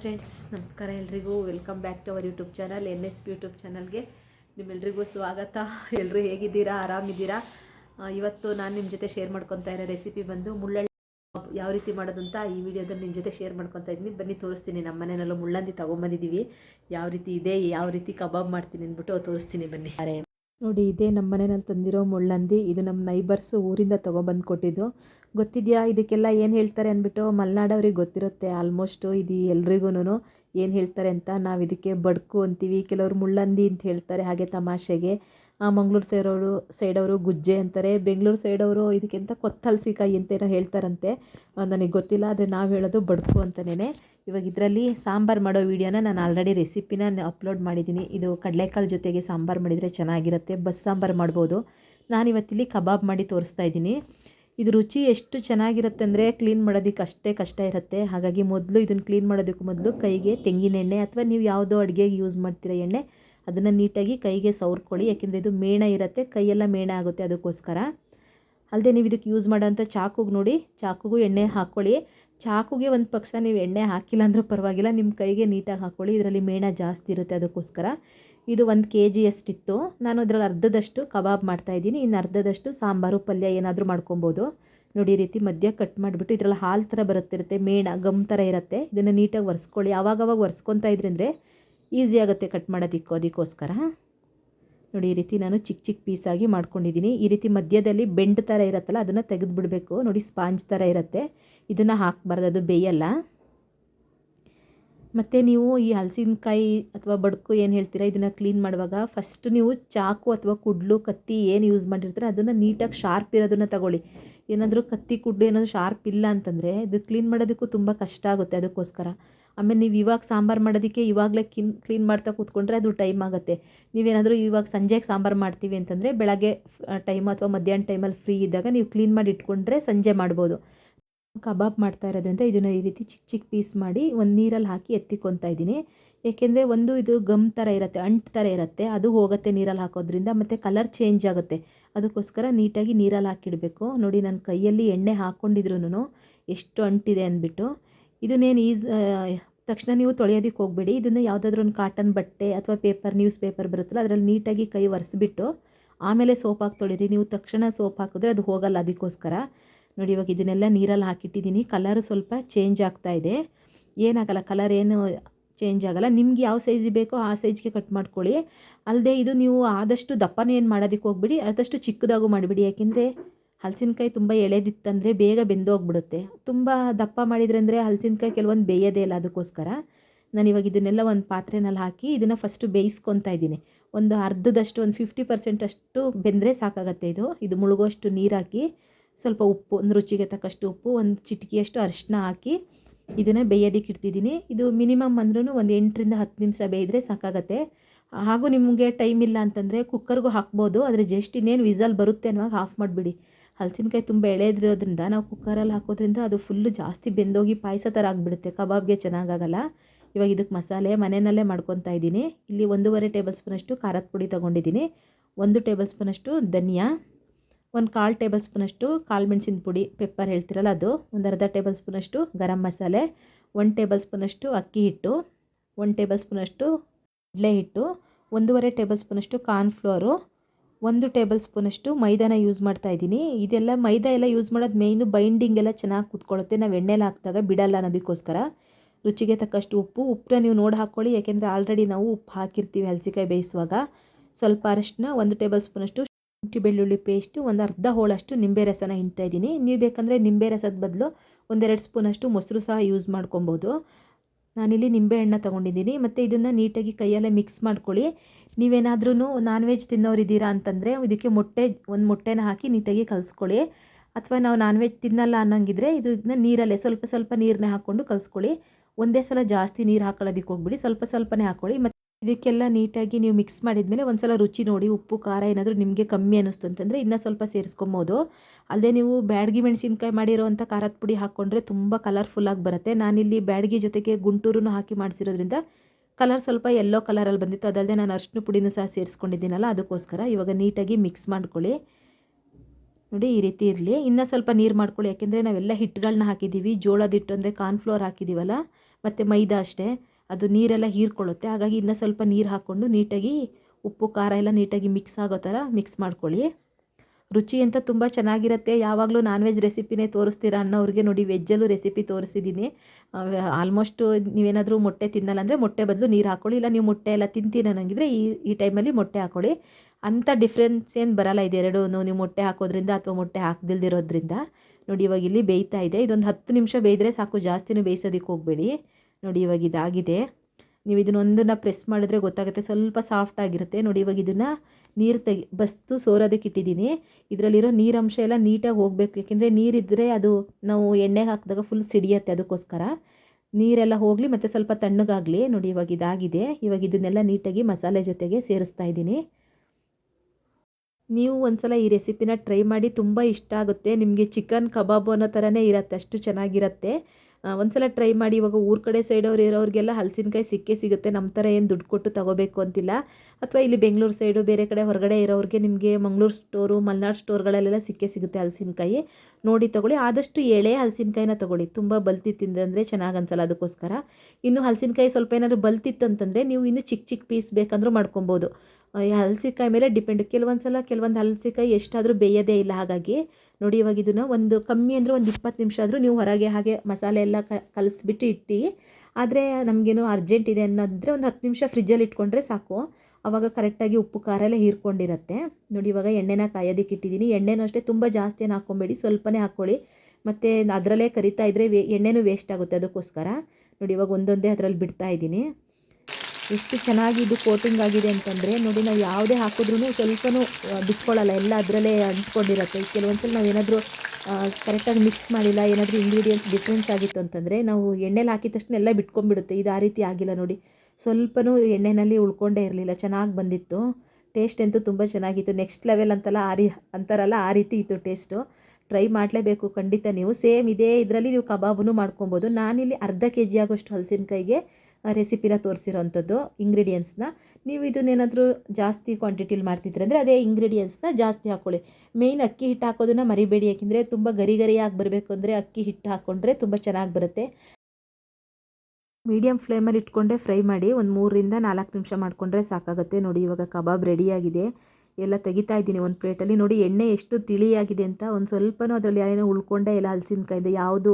Friends ನಮಸ್ಕಾರ. ಎಲ್ರಿಗೂ welcome back to our YouTube channel N S P YouTube ಚಾನಲ್ಗೆ ನಿಮ್ಮೆಲ್ರಿಗೂ ಸ್ವಾಗತ. ಎಲ್ಲರೂ ಹೇಗಿದ್ದೀರಾ? ಆರಾಮಿದ್ದೀರಾ? ಇವತ್ತು ನಾನು ನಿಮ್ಮ ಜೊತೆ ಶೇರ್ ಮಾಡ್ಕೊತಾ ಇರೋ ರೆಸಿಪಿ ಬಂದು ಮುಳ್ಳಳ್ಳಿ ಯಾವ ರೀತಿ ಮಾಡೋದಂತ ಈ ವಿಡಿಯೋದಲ್ಲಿ ನಿಮ್ಮ ಜೊತೆ ಶೇರ್ ಮಾಡ್ಕೊತಾ ಇದ್ದೀನಿ. ಬನ್ನಿ, ತೋರಿಸ್ತೀನಿ. ನಮ್ಮ ಮನೆಯಲ್ಲೂ ಮುಳ್ಳಂದಿ ತೊಗೊಂಬಂದಿದ್ದೀವಿ ಯಾವ ರೀತಿ ಇದೆ, ಯಾವ ರೀತಿ ಕಬಾಬ್ ಮಾಡ್ತೀನಿ ಅಂದ್ಬಿಟ್ಟು ತೋರಿಸ್ತೀನಿ ಬನ್ನಿ. ಅರೆ ನೋಡಿ, ಇದೇ ನಮ್ಮ ಮನೆಯಲ್ಲಿ ತಂದಿರೋ ಮುಳ್ಳಂದಿ, ಇದು ನಮ್ಮ ನೈಬರ್ಸು ಊರಿಂದ ತೊಗೊಬಂದು ಕೊಟ್ಟಿದ್ದು. ಗೊತ್ತಿದೆಯಾ? ಇದಕ್ಕೆಲ್ಲ ಏನು ಹೇಳ್ತಾರೆ ಅಂದ್ಬಿಟ್ಟು ಮಲೆನಾಡವ್ರಿಗೆ ಗೊತ್ತಿರುತ್ತೆ, ಆಲ್ಮೋಸ್ಟು ಇದು ಎಲ್ರಿಗೂ ಏನು ಹೇಳ್ತಾರೆ ಅಂತ. ನಾವು ಇದಕ್ಕೆ ಬಡ್ಕು ಅಂತೀವಿ. ಕೆಲವರು ಮುಳ್ಳಂದಿ ಅಂತ ಹೇಳ್ತಾರೆ ಹಾಗೆ ತಮಾಷೆಗೆ. ಮಂಗಳೂರು ಸೈಡವರು ಸೈಡವರು ಗುಜ್ಜೆ ಅಂತಾರೆ. ಬೆಂಗಳೂರು ಸೈಡವರು ಇದಕ್ಕಿಂತ ಕೊತ್ತಲ್ಸಿಕಾಯಿ ಅಂತ ಏನೋ ಹೇಳ್ತಾರಂತೆ. ನನಗೆ ಗೊತ್ತಿಲ್ಲ, ಆದರೆ ನಾವು ಹೇಳೋದು ಬಡ್ಕು ಅಂತಲೇ ಇವಾಗ ಇದರಲ್ಲಿ ಸಾಂಬಾರು ಮಾಡೋ ವೀಡಿಯೋನ ನಾನು ಆಲ್ರೆಡಿ ರೆಸಿಪಿನ ಅಪ್ಲೋಡ್ ಮಾಡಿದ್ದೀನಿ. ಇದು ಕಡಲೆಕಾಳು ಜೊತೆಗೆ ಸಾಂಬಾರು ಮಾಡಿದರೆ ಚೆನ್ನಾಗಿರುತ್ತೆ. ಬಸ್ ಸಾಂಬಾರು ಮಾಡ್ಬೋದು. ನಾನಿವತ್ತಿಲ್ಲಿ ಕಬಾಬ್ ಮಾಡಿ ತೋರಿಸ್ತಾ ಇದ್ದೀನಿ. ಇದು ರುಚಿ ಎಷ್ಟು ಚೆನ್ನಾಗಿರುತ್ತೆ ಅಂದರೆ ಕ್ಲೀನ್ ಮಾಡೋದಕ್ಕೆ ಅಷ್ಟೇ ಕಷ್ಟ ಇರುತ್ತೆ. ಹಾಗಾಗಿ ಮೊದಲು ಇದನ್ನು ಕ್ಲೀನ್ ಮಾಡೋದಕ್ಕೂ ಮೊದಲು ಕೈಗೆ ತೆಂಗಿನ ಎಣ್ಣೆ ಅಥವಾ ನೀವು ಯಾವುದೋ ಅಡುಗೆಗೆ ಯೂಸ್ ಮಾಡ್ತೀರ ಎಣ್ಣೆ, ಅದನ್ನು ನೀಟಾಗಿ ಕೈಗೆ ಸವರ್ಕೊಳ್ಳಿ. ಯಾಕೆಂದರೆ ಇದು ಮೇಣ ಇರುತ್ತೆ. ಕೈಯೆಲ್ಲ ಮೇಣ ಆಗುತ್ತೆ ಅದಕ್ಕೋಸ್ಕರ. ಅಲ್ಲದೆ ನೀವು ಇದಕ್ಕೆ ಯೂಸ್ ಮಾಡೋಂಥ ಚಾಕುಗೆ ನೋಡಿ, ಚಾಕುಗೂ ಎಣ್ಣೆ ಹಾಕ್ಕೊಳ್ಳಿ. ಚಾಕುಗೆ ಒಂದು ಪಕ್ಷ ನೀವು ಎಣ್ಣೆ ಹಾಕಿಲ್ಲ ಅಂದರೂ ಪರವಾಗಿಲ್ಲ ನಿಮ್ಮ ಕೈಗೆ ನೀಟಾಗಿ ಹಾಕ್ಕೊಳ್ಳಿ ಇದರಲ್ಲಿ ಮೇಣ ಜಾಸ್ತಿ ಇರುತ್ತೆ ಅದಕ್ಕೋಸ್ಕರ. ಇದು ಒಂದು ಕೆ ಜಿಯಷ್ಟಿತ್ತು ನಾನು ಅದರಲ್ಲಿ ಅರ್ಧದಷ್ಟು ಕಬಾಬ್ ಮಾಡ್ತಾಯಿದ್ದೀನಿ ಇನ್ನು ಅರ್ಧದಷ್ಟು ಸಾಂಬಾರು, ಪಲ್ಯ ಏನಾದರೂ ಮಾಡ್ಕೊಬೋದು. ನೋಡಿ ರೀತಿ ಮಧ್ಯ ಕಟ್ ಮಾಡಿಬಿಟ್ಟು ಇದರಲ್ಲಿ ಹಾಲು ಥರ ಬರುತ್ತಿರುತ್ತೆ, ಮೇಣ, ಗಮ್ ಥರ ಇರುತ್ತೆ. ಇದನ್ನು ನೀಟಾಗಿ ಒರೆಸ್ಕೊಳ್ಳಿ. ಆವಾಗವಾಗ ಒರೆಸ್ಕೊತಾ ಇದ್ರಿಂದ ಈಸಿ ಆಗುತ್ತೆ ಕಟ್ ಮಾಡೋದಿಕ್ಕೋ, ಅದಕ್ಕೋಸ್ಕರ. ನೋಡಿ, ಈ ರೀತಿ ನಾನು ಚಿಕ್ಕ ಚಿಕ್ಕ ಪೀಸಾಗಿ ಮಾಡ್ಕೊಂಡಿದ್ದೀನಿ. ಈ ರೀತಿ ಮಧ್ಯದಲ್ಲಿ ಬೆಂಡ್ ಥರ ಇರುತ್ತಲ್ಲ, ಅದನ್ನು ತೆಗೆದುಬಿಡಬೇಕು. ನೋಡಿ, ಸ್ಪಾಂಜ್ ಥರ ಇರುತ್ತೆ. ಇದನ್ನು ಹಾಕಬಾರ್ದು, ಅದು ಬೇಯಲ್ಲ. ಮತ್ತು ನೀವು ಈ ಹಲಸಿನಕಾಯಿ ಅಥವಾ ಬಡ್ಕು ಏನು ಹೇಳ್ತೀರಾ, ಇದನ್ನು ಕ್ಲೀನ್ ಮಾಡುವಾಗ ಫಸ್ಟ್ ನೀವು ಚಾಕು ಅಥವಾ ಕುಡ್ಲು, ಕತ್ತಿ ಏನು ಯೂಸ್ ಮಾಡಿರ್ತೀರ, ಅದನ್ನು ನೀಟಾಗಿ ಶಾರ್ಪ್ ಇರೋದನ್ನು ತಗೊಳ್ಳಿ. ಏನಾದರೂ ಕತ್ತಿ, ಕುಡ್ಲು ಏನಾದರೂ ಶಾರ್ಪ್ ಇಲ್ಲ ಅಂತಂದರೆ, ಇದು ಕ್ಲೀನ್ ಮಾಡೋದಕ್ಕೂ ತುಂಬ ಕಷ್ಟ ಆಗುತ್ತೆ ಅದಕ್ಕೋಸ್ಕರ. ಆಮೇಲೆ ನೀವು ಇವಾಗ ಸಾಂಬಾರು ಮಾಡೋದಕ್ಕೆ ಇವಾಗಲೇ ಕಿನ್ ಕ್ಲೀನ್ ಮಾಡ್ತಾ ಕೂತ್ಕೊಂಡ್ರೆ ಅದು ಟೈಮ್ ಆಗುತ್ತೆ. ನೀವೇನಾದರೂ ಇವಾಗ ಸಂಜೆಗೆ ಸಾಂಬಾರು ಮಾಡ್ತೀವಿ ಅಂತಂದರೆ ಬೆಳಗ್ಗೆ ಟೈಮ್ ಅಥವಾ ಮಧ್ಯಾಹ್ನ ಟೈಮಲ್ಲಿ ಫ್ರೀ ಇದ್ದಾಗ ನೀವು ಕ್ಲೀನ್ ಮಾಡಿ ಇಟ್ಕೊಂಡ್ರೆ ಸಂಜೆ ಮಾಡ್ಬೋದು. ಕಬಾಬ್ ಮಾಡ್ತಾ ಇರೋದ್ರಿಂದ ಇದನ್ನು ಈ ರೀತಿ ಚಿಕ್ಕ ಚಿಕ್ಕ ಪೀಸ್ ಮಾಡಿ ಒಂದು ನೀರಲ್ಲಿ ಹಾಕಿ ಎತ್ತಿಕೊತಾ ಇದ್ದೀನಿ. ಏಕೆಂದರೆ ಒಂದು ಇದು ಗಮ್ ಥರ ಇರುತ್ತೆ, ಅಂಟು ಥರ ಇರುತ್ತೆ, ಅದು ಹೋಗುತ್ತೆ ನೀರಲ್ಲಿ ಹಾಕೋದ್ರಿಂದ ಮತ್ತು ಕಲರ್ ಚೇಂಜ್ ಆಗುತ್ತೆ. ಅದಕ್ಕೋಸ್ಕರ ನೀಟಾಗಿ ನೀರಲ್ಲಿ ಹಾಕಿಡಬೇಕು. ನೋಡಿ ನನ್ನ ಕೈಯಲ್ಲಿ ಎಣ್ಣೆ ಹಾಕ್ಕೊಂಡಿದ್ರು ಎಷ್ಟು ಅಂಟಿದೆ ಅಂದ್ಬಿಟ್ಟು. ಇದನ್ನೇನು ಈಸ್ ತಕ್ಷಣ ನೀವು ತೊಳೆಯೋದಕ್ಕೆ ಹೋಗಬೇಡಿ. ಇದನ್ನು ಯಾವುದಾದ್ರೂ ಒಂದು ಕಾಟನ್ ಬಟ್ಟೆ ಅಥವಾ ಪೇಪರ್ ನ್ಯೂಸ್ ಪೇಪರ್ ಬರುತ್ತಲ್ಲ, ಅದರಲ್ಲಿ ನೀಟಾಗಿ ಕೈ ಒರೆಸ್ಬಿಟ್ಟು ಆಮೇಲೆ ಸೋಪ್ ಹಾಕಿ ತೊಳಿರಿ. ನೀವು ತಕ್ಷಣ ಸೋಪ್ ಹಾಕಿದ್ರೆ ಅದು ಹೋಗಲ್ಲ ಅದಕ್ಕೋಸ್ಕರ. ನೋಡಿ, ಇವಾಗ ಇದನ್ನೆಲ್ಲ ನೀರಲ್ಲಿ ಹಾಕಿಟ್ಟಿದ್ದೀನಿ. ಕಲರ್ ಸ್ವಲ್ಪ ಚೇಂಜ್ ಆಗ್ತಾ ಇದೆ. ಏನಾಗಲ್ಲ ಕಲರ್ ಏನು ಚೇಂಜ್ ಆಗಲ್ಲ. ನಿಮ್ಗೆ ಯಾವ ಸೈಜ್ ಬೇಕೋ ಆ ಸೈಜ್ಗೆ ಕಟ್ ಮಾಡ್ಕೊಳ್ಳಿ. ಅಲ್ಲದೆ ಇದು ನೀವು ಆದಷ್ಟು ದಪ್ಪನೇ ಏನು ಮಾಡೋದಕ್ಕೆ ಹೋಗ್ಬಿಡಿ. ಆದಷ್ಟು ಚಿಕ್ಕದಾಗೂ ಮಾಡಿಬಿಡಿ. ಯಾಕೆಂದರೆ ಹಲಸಿನಕಾಯಿ ತುಂಬ ಎಳೆದಿತ್ತಂದರೆ ಬೇಗ ಬೆಂದೋಗ್ಬಿಡುತ್ತೆ. ತುಂಬ ದಪ್ಪ ಮಾಡಿದ್ರೆ ಅಂದರೆ ಹಲಸಿನಕಾಯಿ ಕೆಲವೊಂದು ಬೇಯೋದೇ ಇಲ್ಲ ಅದಕ್ಕೋಸ್ಕರ. ನಾನು ಇವಾಗ ಇದನ್ನೆಲ್ಲ ಒಂದು ಪಾತ್ರೆನಲ್ಲಿ ಹಾಕಿ ಇದನ್ನು ಫಸ್ಟು ಬೇಯಿಸ್ಕೊತಾ ಇದ್ದೀನಿ. ಒಂದು ಅರ್ಧದಷ್ಟು, ಒಂದು ಫಿಫ್ಟಿ ಪರ್ಸೆಂಟ್ ಅಷ್ಟು ಬೆಂದರೆ ಸಾಕಾಗತ್ತೆ ಇದು. ಇದು ಮುಳುಗೋಷ್ಟು ನೀರು ಹಾಕಿ ಸ್ವಲ್ಪ ಉಪ್ಪು, ಒಂದು ರುಚಿಗೆ ತಕ್ಕಷ್ಟು ಉಪ್ಪು, ಒಂದು ಚಿಟಿಕೆಯಷ್ಟು ಅರಿಶಿನ ಹಾಕಿ ಇದನ್ನು ಬೇಯೋದಕ್ಕೆ ಇಡ್ತಿದ್ದೀನಿ. ಇದು ಮಿನಿಮಮ್ ಅಂದ್ರೂ ಒಂದು ಎಂಟರಿಂದ ಹತ್ತು ನಿಮಿಷ ಬೇಯಿದ್ರೆ ಸಾಕಾಗತ್ತೆ. ಹಾಗೂ ನಿಮಗೆ ಟೈಮ್ ಇಲ್ಲ ಅಂತಂದರೆ ಕುಕ್ಕರ್ಗೂ ಹಾಕ್ಬೋದು, ಆದರೆ ಜಸ್ಟ್ ಇನ್ನೇನು ವಿಸಲ್ ಬರುತ್ತೆ ಅನ್ನೋವಾಗ ಆಫ್ ಮಾಡಿಬಿಡಿ. ಹಲಸಿನಕಾಯಿ ತುಂಬ ಎಳೆದಿರೋದ್ರಿಂದ ನಾವು ಕುಕ್ಕರಲ್ಲಿ ಹಾಕೋದ್ರಿಂದ ಅದು ಫುಲ್ಲು ಜಾಸ್ತಿ ಬೆಂದೋಗಿ ಪಾಯಸ ಥರ ಆಗಿಬಿಡುತ್ತೆ. ಕಬಾಬ್ಗೆ ಚೆನ್ನಾಗಾಗಲ್ಲ ಇವಾಗ ಇದಕ್ಕೆ ಮಸಾಲೆ ಮನೆಯಲ್ಲೇ ಮಾಡ್ಕೊತಾ ಇದ್ದೀನಿ. ಇಲ್ಲಿ ಒಂದೂವರೆ ಟೇಬಲ್ ಸ್ಪೂನಷ್ಟು ಖಾರದ ಪುಡಿ ತೊಗೊಂಡಿದ್ದೀನಿ. ಒಂದು ಟೇಬಲ್ ಸ್ಪೂನಷ್ಟು ಧನಿಯಾ. ಒಂದು ಕಾಲು ಟೇಬಲ್ ಸ್ಪೂನಷ್ಟು ಕಾಳು ಮೆಣಸಿನ ಪುಡಿ, ಪೆಪ್ಪರ್ ಹೇಳ್ತಿರಲ್ಲ ಅದು. ಒಂದು ಅರ್ಧ ಟೇಬಲ್ ಸ್ಪೂನಷ್ಟು ಗರಂ ಮಸಾಲೆ. ಒಂದು ಟೇಬಲ್ ಸ್ಪೂನಷ್ಟು ಅಕ್ಕಿ ಹಿಟ್ಟು. ಒಂದು ಟೇಬಲ್ ಸ್ಪೂನಷ್ಟು ಕಡಲೆ ಹಿಟ್ಟು. ಒಂದೂವರೆ ಟೇಬಲ್ ಸ್ಪೂನಷ್ಟು ಕಾರ್ನ್ಫ್ಲೋರು ಒಂದು ಟೇಬಲ್ ಸ್ಪೂನಷ್ಟು ಮೈದಾನ ಯೂಸ್ ಮಾಡ್ತಾ ಇದ್ದೀನಿ. ಇದೆಲ್ಲ ಮೈದಾ ಎಲ್ಲ ಯೂಸ್ ಮಾಡೋದು ಮೇಯ್ನು ಬೈಂಡಿಂಗ್ ಎಲ್ಲ ಚೆನ್ನಾಗಿ ಕೂತ್ಕೊಳ್ಳುತ್ತೆ. ನಾವು ಎಣ್ಣೆಲಿ ಹಾಕಿದಾಗ ಬಿಡಲ್ಲ ಅನ್ನೋದಕ್ಕೋಸ್ಕರ. ರುಚಿಗೆ ತಕ್ಕಷ್ಟು ಉಪ್ಪು. ಉಪ್ಪನ್ನ ನೀವು ನೋಡಿ ಹಾಕ್ಕೊಳ್ಳಿ. ಯಾಕೆಂದರೆ ಆಲ್ರೆಡಿ ನಾವು ಉಪ್ಪು ಹಾಕಿರ್ತೀವಿ ಹಲಸಿಕಾಯಿ ಬೇಯಿಸುವಾಗ. ಸ್ವಲ್ಪ ಅರಿಶಿನ, ಒಂದು ಟೇಬಲ್ ಸ್ಪೂನಷ್ಟು ಶುಂಠಿ ಬೆಳ್ಳುಳ್ಳಿ ಪೇಸ್ಟು, ಒಂದು ಅರ್ಧ ಹೋಳಷ್ಟು ನಿಂಬೆ ರಸನ ಹಿಂಡ್ತಾ ಇದ್ದೀನಿ. ನೀವು ಬೇಕಂದರೆ ನಿಂಬೆ ರಸದ ಬದಲು ಒಂದೆರಡು ಸ್ಪೂನಷ್ಟು ಮೊಸರು ಸಹ ಯೂಸ್ ಮಾಡ್ಕೊಬೋದು. ನಾನಿಲ್ಲಿ ನಿಂಬೆಹಣ್ಣ ತೊಗೊಂಡಿದ್ದೀನಿ. ಮತ್ತು ಇದನ್ನು ನೀಟಾಗಿ ಕೈಯಲ್ಲೇ ಮಿಕ್ಸ್ ಮಾಡ್ಕೊಳ್ಳಿ. ನೀವೇನಾದ್ರೂ ನಾನ್ ವೆಜ್ ತಿನ್ನೋರಿದ್ದೀರಾ ಅಂತಂದರೆ ಇದಕ್ಕೆ ಮೊಟ್ಟೆ, ಒಂದು ಮೊಟ್ಟೆನ ಹಾಕಿ ನೀಟಾಗಿ ಕಲಿಸ್ಕೊಳ್ಳಿ. ಅಥವಾ ನಾವು ನಾನ್ ವೆಜ್ ತಿನ್ನಲ್ಲ ಅನ್ನೋಂಗಿದ್ರೆ ಇದನ್ನ ನೀರಲ್ಲೇ ಸ್ವಲ್ಪ ಸ್ವಲ್ಪ ನೀರನ್ನೇ ಹಾಕ್ಕೊಂಡು ಕಲಿಸ್ಕೊಳ್ಳಿ. ಒಂದೇ ಸಲ ಜಾಸ್ತಿ ನೀರು ಹಾಕೊಳ್ಳೋದಕ್ಕೆ ಹೋಗ್ಬಿಡಿ, ಸ್ವಲ್ಪ ಸ್ವಲ್ಪನೇ ಹಾಕ್ಕೊಳ್ಳಿ ಮತ್ತು ಇದಕ್ಕೆಲ್ಲ ನೀಟಾಗಿ ನೀವು ಮಿಕ್ಸ್ ಮಾಡಿದ್ಮೇಲೆ ಒಂದು ಸಲ ರುಚಿ ನೋಡಿ, ಉಪ್ಪು, ಖಾರ ಏನಾದರೂ ನಿಮಗೆ ಕಮ್ಮಿ ಅನ್ನಿಸ್ತು ಅಂತಂದರೆ ಇನ್ನೂ ಸ್ವಲ್ಪ ಸೇರಿಸ್ಕೊಬೋದು. ಅಲ್ಲದೆ ನೀವು ಬ್ಯಾಡ್ಗಿ ಮೆಣಸಿನ್ಕಾಯಿ ಮಾಡಿರೋವಂಥ ಖಾರದ ಪುಡಿ ಹಾಕ್ಕೊಂಡ್ರೆ ತುಂಬ ಕಲರ್ಫುಲ್ಲಾಗಿ ಬರುತ್ತೆ. ನಾನಿಲ್ಲಿ ಬ್ಯಾಡ್ಗಿ ಜೊತೆಗೆ ಗುಂಟೂರನ್ನು ಹಾಕಿ ಮಾಡಿಸಿರೋದ್ರಿಂದ ಕಲರ್ ಸ್ವಲ್ಪ ಯೆಲ್ಲೋ ಕಲರಲ್ಲಿ ಬಂದಿತ್ತು. ಅದಲ್ಲದೆ ನಾನು ಅರ್ಶಿನ ಪುಡಿನೂ ಸಹ ಸೇರಿಸ್ಕೊಂಡಿದ್ದೀನಲ್ಲ, ಅದಕ್ಕೋಸ್ಕರ ಇವಾಗ ನೀಟಾಗಿ ಮಿಕ್ಸ್ ಮಾಡ್ಕೊಳ್ಳಿ. ನೋಡಿ, ಈ ರೀತಿ ಇರಲಿ. ಇನ್ನೂ ಸ್ವಲ್ಪ ನೀರು ಮಾಡ್ಕೊಳ್ಳಿ, ಯಾಕೆಂದರೆ ನಾವೆಲ್ಲ ಹಿಟ್ಟುಗಳನ್ನ ಹಾಕಿದ್ದೀವಿ. ಜೋಳದ ಹಿಟ್ಟು ಅಂದರೆ ಕಾರ್ನ್ಫ್ಲೋರ್ ಹಾಕಿದ್ದೀವಲ್ಲ, ಮತ್ತು ಮೈದಾ ಅಷ್ಟೇ. ಅದು ನೀರೆಲ್ಲ ಹೀರ್ಕೊಳ್ಳುತ್ತೆ. ಹಾಗಾಗಿ ಇನ್ನೂ ಸ್ವಲ್ಪ ನೀರು ಹಾಕ್ಕೊಂಡು ನೀಟಾಗಿ ಉಪ್ಪು, ಖಾರ ಎಲ್ಲ ನೀಟಾಗಿ ಮಿಕ್ಸ್ ಆಗೋ ಥರ ಮಿಕ್ಸ್ ಮಾಡ್ಕೊಳ್ಳಿ. ರುಚಿ ಅಂತ ತುಂಬ ಚೆನ್ನಾಗಿರುತ್ತೆ. ಯಾವಾಗಲೂ ನಾನ್ ವೆಜ್ ರೆಸಿಪಿನೇ ತೋರಿಸ್ತೀರಾ ಅನ್ನೋರಿಗೆ ನೋಡಿ ವೆಜ್ಜಲ್ಲೂ ರೆಸಿಪಿ ತೋರಿಸಿದ್ದೀನಿ. ಆಲ್ಮೋಸ್ಟು ನೀವೇನಾದರೂ ಮೊಟ್ಟೆ ತಿನ್ನಲ್ಲ ಅಂದರೆ ಮೊಟ್ಟೆ ಬದಲು ನೀರು ಹಾಕ್ಕೊಳ್ಳಿ ಇಲ್ಲ ನೀವು ಮೊಟ್ಟೆ ಎಲ್ಲ ತಿಂತೀರ ಅನ್ನಂಗಿದ್ರೆ ಈ ಈ ಟೈಮಲ್ಲಿ ಮೊಟ್ಟೆ ಹಾಕ್ಕೊಳ್ಳಿ ಅಂಥ ಡಿಫ್ರೆನ್ಸ್ ಏನು ಬರಲ್ಲ ಇದೆ ಎರಡೂ. ನೀವು ಮೊಟ್ಟೆ ಹಾಕೋದ್ರಿಂದ ಅಥವಾ ಮೊಟ್ಟೆ ಹಾಕ್ದಿಲ್ದಿರೋದ್ರಿಂದ. ನೋಡಿ, ಇವಾಗ ಇಲ್ಲಿ ಬೇಯ್ತಾ ಇದೆ. ಇದೊಂದು ಹತ್ತು ನಿಮಿಷ ಬೇಯ್ದರೆ ಸಾಕು. ಜಾಸ್ತಿನೂ ಬೇಯಿಸೋದಕ್ಕೆ ಹೋಗಬೇಡಿ. ನೋಡಿ, ಇವಾಗ ಇದಾಗಿದೆ. ನೀವು ಇದನ್ನೊಂದನ್ನು ಪ್ರೆಸ್ ಮಾಡಿದ್ರೆ ಗೊತ್ತಾಗುತ್ತೆ. ಸ್ವಲ್ಪ ಸಾಫ್ಟ್ ಆಗಿರುತ್ತೆ. ನೋಡಿ, ಇವಾಗ ಇದನ್ನು ನೀರು ತೆಗಿ, ಬಸ್ತು ಸೋರೋದಕ್ಕೆ ಇಟ್ಟಿದ್ದೀನಿ. ಇದರಲ್ಲಿರೋ ನೀರಂಶ ಎಲ್ಲ ನೀಟಾಗಿ ಹೋಗಬೇಕು. ಯಾಕೆಂದರೆ ನೀರಿದ್ದರೆ ಅದು ನಾವು ಎಣ್ಣೆಗೆ ಹಾಕಿದಾಗ ಫುಲ್ ಸಿಡಿಯತ್ತೆ ಅದಕ್ಕೋಸ್ಕರ. ನೀರೆಲ್ಲ ಹೋಗಲಿ ಮತ್ತು ಸ್ವಲ್ಪ ತಣ್ಣಗಾಗಲಿ. ನೋಡಿ, ಇವಾಗ ಇದಾಗಿದೆ. ಇವಾಗ ಇದನ್ನೆಲ್ಲ ನೀಟಾಗಿ ಮಸಾಲೆ ಜೊತೆಗೆ ಸೇರಿಸ್ತಾ ಇದ್ದೀನಿ. ನೀವು ಒಂದ್ಸಲ ಈ ರೆಸಿಪಿನ ಟ್ರೈ ಮಾಡಿ ತುಂಬ ಇಷ್ಟ ಆಗುತ್ತೆ. ನಿಮಗೆ ಚಿಕನ್ ಕಬಾಬು ಅನ್ನೋ ಥರನೇ ಇರತ್ತೆ. ಅಷ್ಟು ಚೆನ್ನಾಗಿರುತ್ತೆ. ಒಂದ್ಸಲ ಟ್ರೈ ಮಾಡಿ ಇವಾಗ ಊರ ಕಡೆ ಸೈಡವ್ರು ಇರೋರಿಗೆಲ್ಲ ಹಲಸಿನಕಾಯಿ ಸಿಕ್ಕೇ ಸಿಗುತ್ತೆ ನಮ್ಮ ಥರ ಏನು ದುಡ್ಡು ಕೊಟ್ಟು ತಗೋಬೇಕು ಅಂತಿಲ್ಲ. ಅಥವಾ ಇಲ್ಲಿ ಬೆಂಗಳೂರು ಸೈಡು ಬೇರೆ ಕಡೆ ಹೊರಗಡೆ ಇರೋರಿಗೆ ನಿಮಗೆ ಮಂಗಳೂರು ಸ್ಟೋರು ಮಲ್ನಾಡು ಸ್ಟೋರ್ಗಳಲ್ಲೆಲ್ಲ ಸಿಕ್ಕೇ ಸಿಗುತ್ತೆ ಹಲಸಿನಕಾಯಿ. ನೋಡಿ ತೊಗೊಳ್ಳಿ, ಆದಷ್ಟು ಎಳೆ ಹಲಸಿನಕಾಯಿನ ತೊಗೊಳ್ಳಿ. ತುಂಬ ಬಲ್ತಿ ತಿಂದಂದರೆ ಚೆನ್ನಾಗಿ ಅನ್ಸಲ್ಲ ಅದಕ್ಕೋಸ್ಕರ. ಇನ್ನು ಹಲಸಿನಕಾಯಿ ಸ್ವಲ್ಪ ಏನಾದರೂ ಬಲ್ತಿತ್ತು ಅಂತಂದರೆ ನೀವು ಇನ್ನೂ ಚಿಕ್ಕ ಚಿಕ್ಕ ಪೀಸ್ ಬೇಕಂದ್ರೂ ಮಾಡ್ಕೊಬೋದು. ಈ ಹಲಸಿಕಾಯಿ ಮೇಲೆ ಡಿಪೆಂಡ್ ಕೆಲವೊಂದು ಸಲ ಕೆಲವೊಂದು ಹಲಸಿಕಾಯಿ ಎಷ್ಟಾದರೂ ಬೇಯೋದೇ ಇಲ್ಲ ಹಾಗಾಗಿ ನೋಡಿ ಇವಾಗ ಇದನ್ನು ಒಂದು ಕಮ್ಮಿ ಅಂದರೆ ಒಂದು ಇಪ್ಪತ್ತು ನಿಮಿಷ ಆದರೂ ನೀವು ಹೊರಗೆ ಹಾಗೆ ಮಸಾಲೆ ಎಲ್ಲ ಕಲಿಸ್ಬಿಟ್ಟು ಇಟ್ಟು. ಆದರೆ ನಮಗೇನು ಅರ್ಜೆಂಟ್ ಇದೆ ಅನ್ನೋದ್ರೆ ಒಂದು ಹತ್ತು ನಿಮಿಷ ಫ್ರಿಜ್ಜಲ್ಲಿ ಇಟ್ಕೊಂಡ್ರೆ ಸಾಕು. ಆವಾಗ ಕರೆಕ್ಟಾಗಿ ಉಪ್ಪು, ಖಾರ ಎಲ್ಲ ಹೀರ್ಕೊಂಡಿರುತ್ತೆ. ನೋಡಿ ಇವಾಗ ಎಣ್ಣೆನ ಕಾಯೋದಕ್ಕೆ ಇಟ್ಟಿದ್ದೀನಿ. ಎಣ್ಣೆನೂ ಅಷ್ಟೇ ತುಂಬ ಜಾಸ್ತಿ ಏನು ಹಾಕ್ಕೊಬೇಡಿ, ಸ್ವಲ್ಪನೇ ಹಾಕ್ಕೊಳ್ಳಿ. ಮತ್ತು ಅದರಲ್ಲೇ ಕರಿತಾ ಇದ್ದರೆ ವೇ ಎಣ್ಣೆನೂ ವೇಸ್ಟ್ ಆಗುತ್ತೆ ಅದಕ್ಕೋಸ್ಕರ. ನೋಡಿ ಇವಾಗ ಒಂದೊಂದೇ ಅದರಲ್ಲಿ ಬಿಡ್ತಾ ಇದ್ದೀನಿ. ಎಷ್ಟು ಚೆನ್ನಾಗಿ ಇದು ಕೋಟಿಂಗ್ ಆಗಿದೆ ಅಂತಂದರೆ ನೋಡಿ, ನಾವು ಯಾವುದೇ ಹಾಕಿದ್ರೂ ಸ್ವಲ್ಪನೂ ಬಿಟ್ಕೊಳ್ಳಲ್ಲ ಎಲ್ಲ ಅದರಲ್ಲೇ ಅಂಟ್ಕೊಂಡಿರುತ್ತೆ. ಕೆಲವೊಂದ್ಸಲ ನಾವು ಏನಾದರೂ ಕರೆಕ್ಟಾಗಿ ಮಿಕ್ಸ್ ಮಾಡಿಲ್ಲ, ಏನಾದರೂ ಇಂಗ್ರೀಡಿಯೆಂಟ್ಸ್ ಡಿಫ್ರೆನ್ಸ್ ಆಗಿತ್ತು ಅಂತಂದರೆ ನಾವು ಎಣ್ಣೆಲಿ ಹಾಕಿದ ತಕ್ಷಣ ಎಲ್ಲ ಬಿಟ್ಕೊಂಡ್ಬಿಡುತ್ತೆ. ಇದು ಆ ರೀತಿ ಆಗಿಲ್ಲ ನೋಡಿ. ಸ್ವಲ್ಪನೂ ಎಣ್ಣೆಯಲ್ಲಿ ಉಳ್ಕೊಂಡೇ ಇರಲಿಲ್ಲ. ಚೆನ್ನಾಗಿ ಬಂದಿತ್ತು. ಟೇಸ್ಟ್ ಅಂತೂ ತುಂಬ ಚೆನ್ನಾಗಿತ್ತು. ನೆಕ್ಸ್ಟ್ ಲೆವೆಲ್ ಅಂತಲ್ಲ ಆ ರೀ, ಅಂತಾರಲ್ಲ, ಆ ರೀತಿ ಇತ್ತು ಟೇಸ್ಟು ಟ್ರೈ ಮಾಡಲೇಬೇಕು ಖಂಡಿತ ನೀವು. ಸೇಮ್ ಇದೇ ಇದರಲ್ಲಿ ನೀವು ಕಬಾಬನ್ನು ಮಾಡ್ಕೊಬೋದು. ನಾನಿಲ್ಲಿ ಅರ್ಧ ಕೆ ಜಿ ಆಗೋಷ್ಟು ಹಲಸಿನಕಾಯಿಗೆ ರೆಸಿಪಿನ ತೋರಿಸಿರೋವಂಥದ್ದು ಇಂಗ್ರೀಡಿಯೆಂಟ್ಸ್ನ ನೀವು ಇದನ್ನೇನಾದರೂ ಜಾಸ್ತಿ ಕ್ವಾಂಟಿಟಿಲಿ ಮಾಡ್ತಿದ್ರೆ ಅಂದರೆ ಅದೇ ಇಂಗ್ರೀಡಿಯೆಂಟ್ಸ್ನ ಜಾಸ್ತಿ ಹಾಕ್ಕೊಳ್ಳಿ ಮೇಯ್ನ್ ಅಕ್ಕಿ ಹಿಟ್ಟು ಹಾಕೋದನ್ನು ಮರಿಬೇಡಿ, ಯಾಕೆಂದರೆ ತುಂಬ ಗರಿ ಗರಿಯಾಗಿ ಬರಬೇಕು ಅಂದರೆ ಅಕ್ಕಿ ಹಿಟ್ಟು ಹಾಕ್ಕೊಂಡ್ರೆ ತುಂಬ ಚೆನ್ನಾಗಿ ಬರುತ್ತೆ. ಮೀಡಿಯಮ್ ಫ್ಲೇಮಲ್ಲಿ ಇಟ್ಕೊಂಡೆ ಫ್ರೈ ಮಾಡಿ ಒಂದು ಮೂರರಿಂದ ನಾಲ್ಕು ನಿಮಿಷ ಮಾಡಿಕೊಂಡ್ರೆ ಸಾಕಾಗುತ್ತೆ. ನೋಡಿ, ಇವಾಗ ಕಬಾಬ್ ರೆಡಿಯಾಗಿದೆ ಎಲ್ಲ ತೆಗಿತಾ ಇದ್ದೀನಿ ಒಂದು ಪ್ಲೇಟಲ್ಲಿ ನೋಡಿ, ಎಣ್ಣೆ ಎಷ್ಟು ತಿಳಿಯಾಗಿದೆ ಅಂತ ಒಂದು ಸ್ವಲ್ಪನೂ ಅದರಲ್ಲಿ ಏನೋ ಉಳ್ಕೊಂಡೆ ಇಲ್ಲ ಕಾಯಿದೆ ಯಾವುದು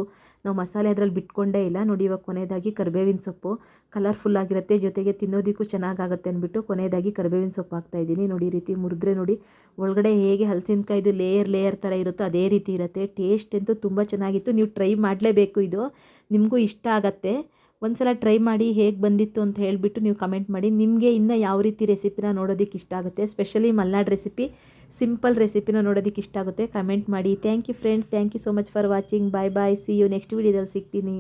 ನಾವು ಮಸಾಲೆ ಅದರಲ್ಲಿ ಬಿಟ್ಕೊಂಡೇ ಇಲ್ಲ. ನೋಡಿ ಇವಾಗ ಕೊನೆಯದಾಗಿ ಕರಿಬೇವಿನ ಸೊಪ್ಪು. ಕಲರ್ಫುಲ್ ಆಗಿರುತ್ತೆ. ಜೊತೆಗೆ ತಿನ್ನೋದಕ್ಕೂ ಚೆನ್ನಾಗಾಗುತ್ತೆ ಅಂದ್ಬಿಟ್ಟು ಕೊನೆಯದಾಗಿ ಕರಿಬೇವಿನ ಸೊಪ್ಪು ಹಾಕ್ತಾಯಿದ್ದೀನಿ ನೋಡಿ ಈ ರೀತಿ ಮುರಿದ್ರೆ ನೋಡಿ ಒಳಗಡೆ ಹೇಗೆ ಹಲಸಿನಕಾಯ್ದು ಲೇಯರ್ ಲೇಯರ್ ಥರ ಇರುತ್ತೋ ಅದೇ ರೀತಿ ಇರುತ್ತೆ. ಟೇಸ್ಟ್ ಅಂತೂ ತುಂಬ ಚೆನ್ನಾಗಿತ್ತು. ನೀವು ಟ್ರೈ ಮಾಡಲೇಬೇಕು ಇದು. ನಿಮಗೂ ಇಷ್ಟ ಆಗತ್ತೆ. ಒಂದು ಸಲ ಟ್ರೈ ಮಾಡಿ ಹೇಗೆ ಬಂದಿತ್ತು ಅಂತ ಹೇಳಿಬಿಟ್ಟು ನೀವು ಕಮೆಂಟ್ ಮಾಡಿ. ನಿಮಗೆ ಇನ್ನೂ ಯಾವ ರೀತಿ ರೆಸಿಪಿನ ನೋಡೋದಕ್ಕೆ ಇಷ್ಟ ಆಗುತ್ತೆ? ಸ್ಪೆಷಲಿ ಮಲ್ನಾಡ್ ರೆಸಿಪಿ ಸಿಂಪಲ್ ರೆಸಿಪಿನ ನೋಡೋದಕ್ಕೆ ಇಷ್ಟ ಆಗುತ್ತೆ? ಕಮೆಂಟ್ ಮಾಡಿ. Thank you friends thank you so much for watching bye bye see you next ವೀಡಿಯೋದಲ್ಲಿ ಸಿಗ್ತೀನಿ.